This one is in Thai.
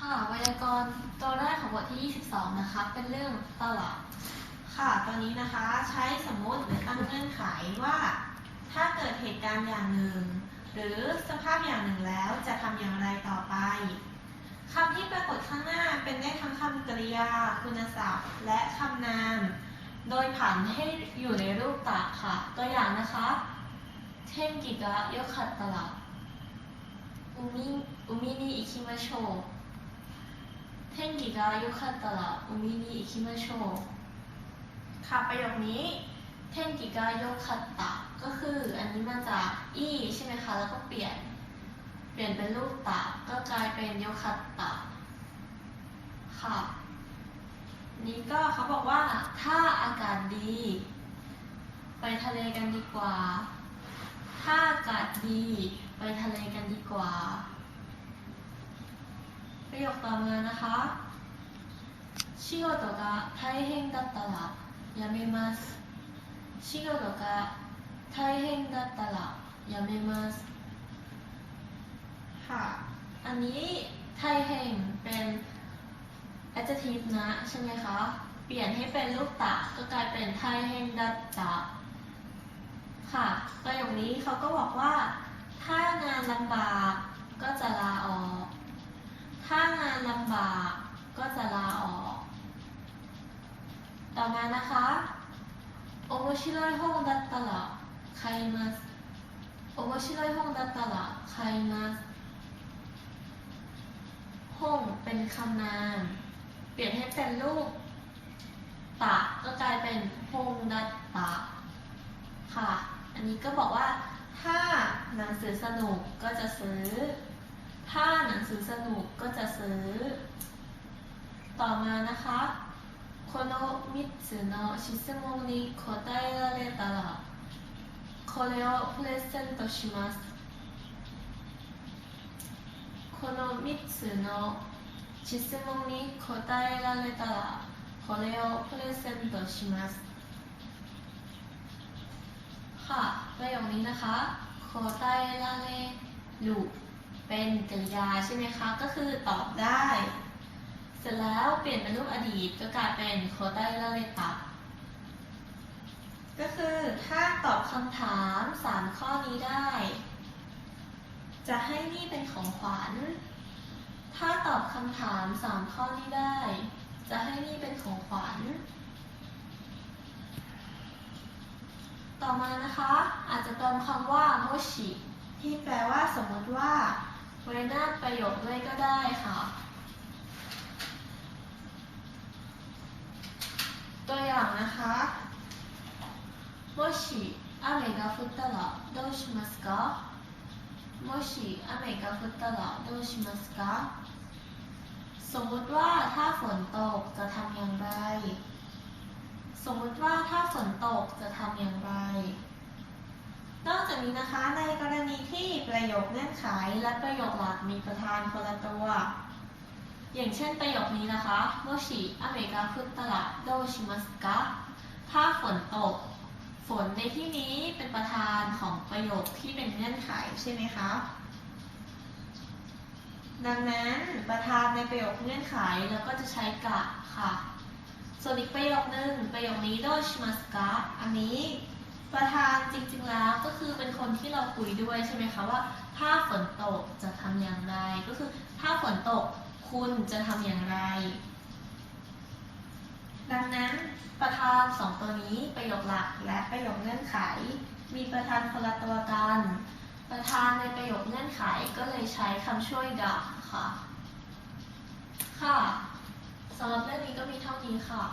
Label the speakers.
Speaker 1: ค่ะไวยากรณ์ตัวแรกของบทที่ 22 นะคะ เป็นเรื่องตลาด
Speaker 2: ค่ะ ตอนนี้นะคะใช้สมมติหรือตั้งเงื่อนไขว่า ถ้าเกิดเหตุการณ์อย่างหนึ่ง หรือสภาพอย่างหนึ่งแล้วจะทำอย่างไรต่อไปคำที่ปรากฏข้างหน้าเป็นได้ทั้งคำกริยา คุณศัพท์ และคำนาม
Speaker 1: โดยผันให้อยู่ในรูปตากค่ะ ตัวอย่างนะคะเทนกิกะโยคัตตลาอุมิอุมินิอิคิมาโช เทนกิกะโยคัตตลาอุมินิคิมาโช
Speaker 2: ค่ะประโยคนี้
Speaker 1: เทนกิกะโยคัตตะก็คืออันนี้มาจากอีใช่ไหมคะ แล้วก็เปลี่ยน เปลี่ยนเป็นรูปตะก็กลายเป็นโยคัตตะค่ะ นี่ก็เขาบอกว่าถ้าอากาศดี ไปทะเลกันดีกว่า ถ้าอากาศดีไปทะเลกันดีกว่าประโยคต่อมานะคะ 仕事が大変だったらやめます仕事が大変だったらやめます
Speaker 2: ค่ะ
Speaker 1: อันนี้ไทยเฮงเป็น adjective นะ ใช่ไหมคะ เปลี่ยนให้เป็นรูปตะก็กลายเป็นไทยเฮงดัตตะค่ะประโยคนี้เขาก็บอกว่า ถ้างานลำบากก็จะลาออก ถ้างานลำบากก็จะลาออก ก ต่อมานะคะโอโมชิโรยฮงดัตตะละใครมาโอโมชิโรยฮงดัตตะละใครมาห้องเป็นคำนาม เปลี่ยนให้เป็นรูปตะก็กลายเป็นฮงดัตตะค่ะ อันนี้ก็บอกว่าถ้าหนังสือสนุกก็จะซื้อ ถ้าหนังสือสนุกก็จะซื้อ ต่อมานะคะ この3つの質問に答えられたらこれをプレゼントしますこの3つの質問に答えられたらこれをプレゼントしますค่ะประโยคนี้นะคะโคไตลาเลลูเป็นกริยาใช่ไหมคะ ก็คือตอบได้ เสร็จแล้วเปลี่ยนเป็นรูปอดีตก็กลายเป็นโคไตลาเลตะ
Speaker 2: ก็คือถ้าตอบ
Speaker 1: คำถาม 3 ข้อนี้ได้ จะให้นี่เป็นของขวัญ ถ้าตอบคำถาม 3 ข้อนี้ได้ จะให้นี่เป็นของขวัญ ต่อมานะคะ อาจจะเติมคำว่าโมชิ
Speaker 2: ที่แปลว่าสมมติว่า
Speaker 1: ไว้หน้าประโยคด้วยก็ได้ค่ะ
Speaker 2: ตัวอย่างนะคะ
Speaker 1: もし雨が降ったらどうしますかもし雨が降ったらどうしますかสมมุติว่าถ้าฝนตกจะทำอย่างไร สมมุติว่าถ้าฝนตกจะทำอย่างไร
Speaker 2: นอกจากนี้นะคะในกรณีที่ประโยคเงื่อนไข
Speaker 1: และประโยคหลักมีประธานคนละตัว อย่างเช่นประโยคนี้นะคะโมชิอเมริกาพุตลาดโดชิมัสกะถ้าฝนตก ฝนในที่นี้เป็นประธานของประโยคที่เป็นเงื่อนไข
Speaker 2: ใช่ไหมคะ ดังนั้นประธานในประโยคเงื่อนไข
Speaker 1: แล้วก็จะใช้กะค่ะ ส่วนอีกประโยคนึงประโยคนี้โดชิมัสกะ
Speaker 2: อันนี้
Speaker 1: ประธานจริงๆแล้วก็คือเป็นคนที่เราคุยด้วยใช่ไหมคะว่า ถ้าฝนตกจะทำอย่างไรก็คือ ถ้าฝนตก คุณจะทำอย่างไร ดังนั้นประธานสองตัวนี้ประโยคหลักและประโยคเงื่อนไข มีประธานคนละตัวกัน ประธานในประโยคเงื่อนไขก็เลยใช้คำช่วยดะค่ะ ค่ะสำหรับเรื่องนี้ก็มีเท่านี้ค่ะ